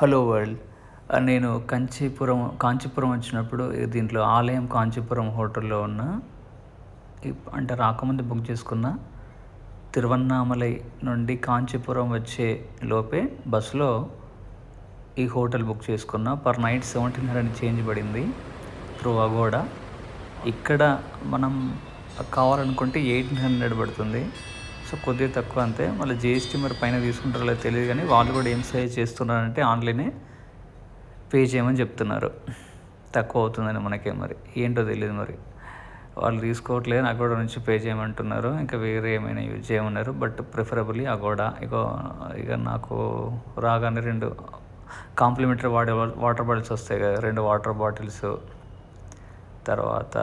Hello world. నేను కంచీపురం కాంచీపురం వచ్చినప్పుడు దీంట్లో ఆలయం కాంచీపురం హోటల్లో ఉన్న అంటే రాకముందు బుక్ చేసుకున్న తిరువన్నామలై నుండి కాంచీపురం వచ్చే లోపే బస్సులో ఈ హోటల్ బుక్ చేసుకున్న. Per night seventeen hundred change పడింది త్రూ అగోడా. ఇక్కడ మనం కావాలనుకుంటే ఎయిటీన్ హండ్రెడ్ పడుతుంది. సో కొద్దిగా తక్కువ అంతే. మళ్ళీ జిఎస్టీ మరి పైన తీసుకుంటారో లేదో తెలియదు కానీ వాళ్ళు కూడా ఏం సహాయం చేస్తున్నారంటే ఆన్లైనే పే చేయమని చెప్తున్నారు. తక్కువ అవుతుందని మనకే మరి. ఏంటో తెలియదు మరి. వాళ్ళు తీసుకోవట్లేదు అగోడ నుంచి పే చేయమంటున్నారు. ఇంకా వేరే ఏమైనా యూజ్ చేయమన్నారు. బట్ ప్రిఫరబుల్లీ అగోడ ఇక ఇక నాకు రాగానే రెండు కాంప్లిమెంటరీ వాడే వాటర్ బాటిల్స్ వస్తాయి కదా రెండు వాటర్ బాటిల్స్ తర్వాత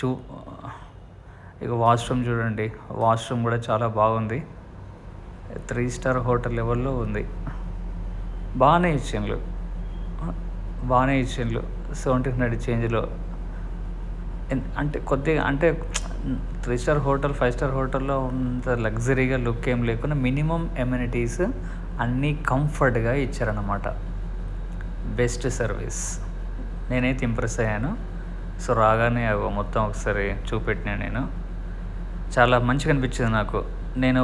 చూ ఇక వాష్రూమ్ చూడండి. వాష్రూమ్ కూడా చాలా బాగుంది. త్రీ స్టార్ హోటల్ లెవెల్లో ఉంది. బాగానే ఇచ్చిండ్రు బాగానే ఇచ్చిండ్రు సెవెంటీ హండ్రెడ్ చేంజ్లో. ఎన్- అంటే కొద్దిగా అంటే three star hotel five star హోటల్లో అంత లగ్జరీగా లుక్ ఏం లేకుండా మినిమం ఎమ్యూనిటీస్ అన్నీ కంఫర్ట్గా ఇచ్చారన్నమాట. Best service. నేనైతే ఇంప్రెస్ అయ్యాను. సో రాగానే మొత్తం ఒకసారి చూపెట్టినా నేను. చాలా మంచిగా అనిపించింది నాకు. నేను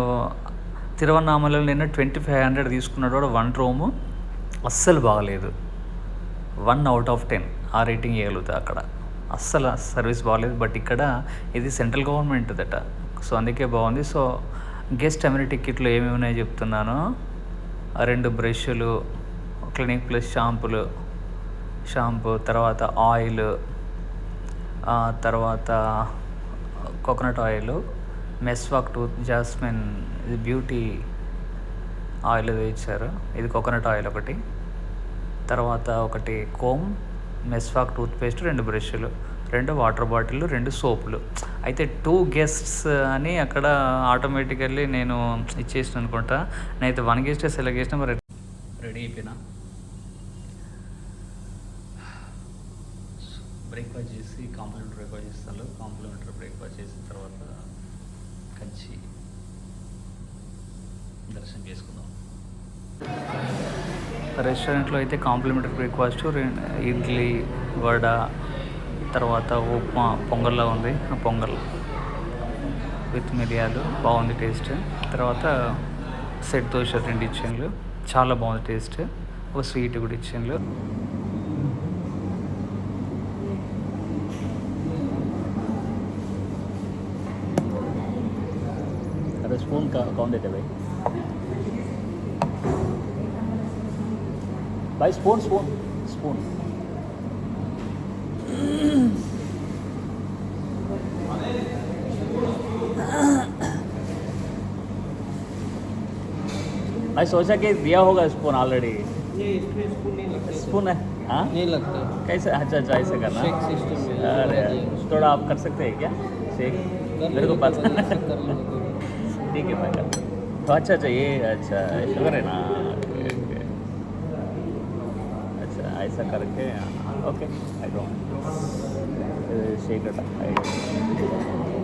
తిరువన్నామలలో నేను ట్వంటీ ఫైవ్ హండ్రెడ్ తీసుకున్నాడు కూడా వన్ రూము అస్సలు బాగలేదు. వన్ అవుట్ ఆఫ్ టెన్ ఆ రేటింగ్ ఇవ్వగలుగుతా అక్కడ. అస్సలు సర్వీస్ బాగాలేదు. బట్ ఇక్కడ ఇది సెంట్రల్ గవర్నమెంట్ దట సో అందుకే బాగుంది. సో గెస్ట్ అమ్యూనిటీ కిట్లు ఏమేమి ఉన్నాయో చెప్తున్నాను. రెండు బ్రష్లు క్లినిక్ ప్లస్ షాంపులు షాంపూ తర్వాత ఆయిల్ తర్వాత coconut oil Meswak tooth jasmine ఇది బ్యూటీ ఆయిల్ వేయించారు. ఇచ్చారు ఇది కోకోనట్ ఆయిల్ ఒకటి. తర్వాత ఒకటి కోమ్ మెస్వాక్ టూత్పేస్ట్ రెండు బ్రష్లు రెండు వాటర్ బాటిల్ రెండు సోపులు. అయితే టూ గెస్ట్స్ అని అక్కడ ఆటోమేటికల్లీ నేను ఇచ్చేసిన అనుకుంటా. నేనైతే వన్ గెస్ట్ సెలెక్ట్ చేసిన మరి రెడీ అయిపోయినా. బ్రేక్ఫాస్ట్ చేసి కాంప్లిమెంటరీ బ్రేక్ఫాస్ట్ చేస్తాను కాంప్లిమెంటరీ బ్రేక్ఫాస్ట్ చేసిన తర్వాత కంచి దర్శనం చేసుకుందాం. రెస్టారెంట్లో అయితే కాంప్లిమెంటరీ బ్రేక్ఫాస్ట్ ఇడ్లీ వడ తర్వాత ఉప్మా పొంగల్లా ఉంది. ఆ పొంగల్ విత్ మిరియాలు బాగుంది టేస్ట్. తర్వాత సెట్ దోశ రెండు ఇచ్చిండ్రు చాలా బాగుంది టేస్ట్. ఒక స్వీట్ కూడా ఇచ్చిండ్రు स्पून का कौन देते भाई भाई स्पून स्पून स्पून मैं सोचा कि दिया होगा स्पून ऑलरेडी स्पून है? हाँ? नहीं लगता। कैसे? अच्छा अच्छा ऐसे करना। अरे थोड़ा आप कर सकते हैं क्या? शेक मेरे को पता। ठीक है मैं तो अच्छा अच्छा ये अच्छा शुगर है ना। अच्छा ऐसा करके okay I don't shake sugar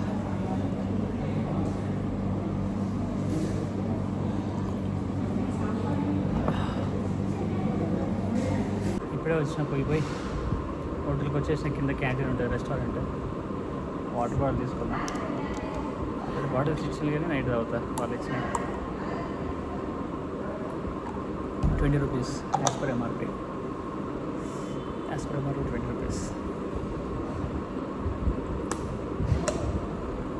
వచ్చిన పోయి పోయి హోటల్కి వచ్చేసిన కింద క్యాంటీన్ ఉంటుంది రెస్టారెంట్. వాటర్ బాటిల్ తీసుకున్నా. అక్కడ బాటిల్స్ ఇచ్చింది కానీ నైట్ తాగుతా వాళ్ళు ఇచ్చిన. Twenty rupees as per MRP as per MRP twenty rupees.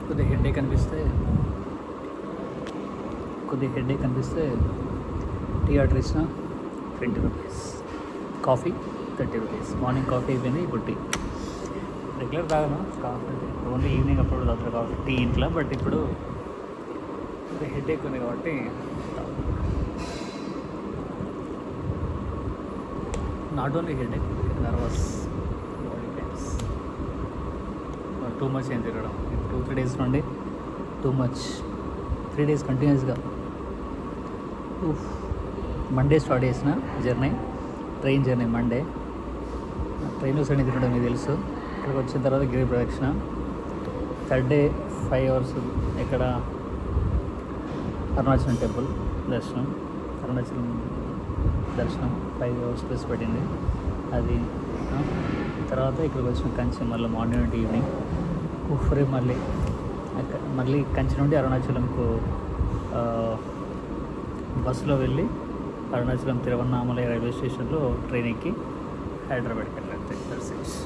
కొద్దిగా హెడ్డే అనిపిస్తే కొద్దిగా హెడ్డే అనిపిస్తే టీ ఆర్డర్ ఇచ్చిన twenty rupees. Coffee thirty rupees. Morning coffee అయిపోయింది ఇప్పుడు టీ. రెగ్యులర్ తాగను కాఫీ ఓన్లీ ఈవినింగ్ అప్పుడు తాగుతారు కాఫీ టీ ఇంట్లో బట్ ఇప్పుడు హెడేక్ ఉంది కాబట్టి not only headache nervous body pains too much ఏం తిరగడం టూ త్రీ డేస్ నుండి టూ మచ్ త్రీ డేస్ కంటిన్యూస్గా మండే స్టార్ట్ చేసిన జర్నీ ట్రైన్ జర్నీ మండే. ట్రైన్లో సైడ్ తిరగడం మీకు తెలుసు. ఇక్కడికి వచ్చిన తర్వాత గిరి ప్రదక్షిణ. థర్డ్ డే ఫైవ్ అవర్స్ ఇక్కడ అరుణాచలం టెంపుల్ దర్శనం. అరుణాచలం దర్శనం ఫైవ్ అవర్స్ ప్లస్ పట్టింది అది తర్వాత ఇక్కడికి వచ్చిన కంచి మళ్ళీ మార్నింగ్ నుండి ఈవినింగ్. ఉఫ్రే మళ్ళీ మళ్ళీ కంచి నుండి అరుణాచలంకు బస్సులో వెళ్ళి అరుణాచలం తిరువన్నామలై రైల్వే స్టేషన్లో ట్రైన్ ఎక్కి హైదరాబాద్కి వెళ్ళాలి. దట్స్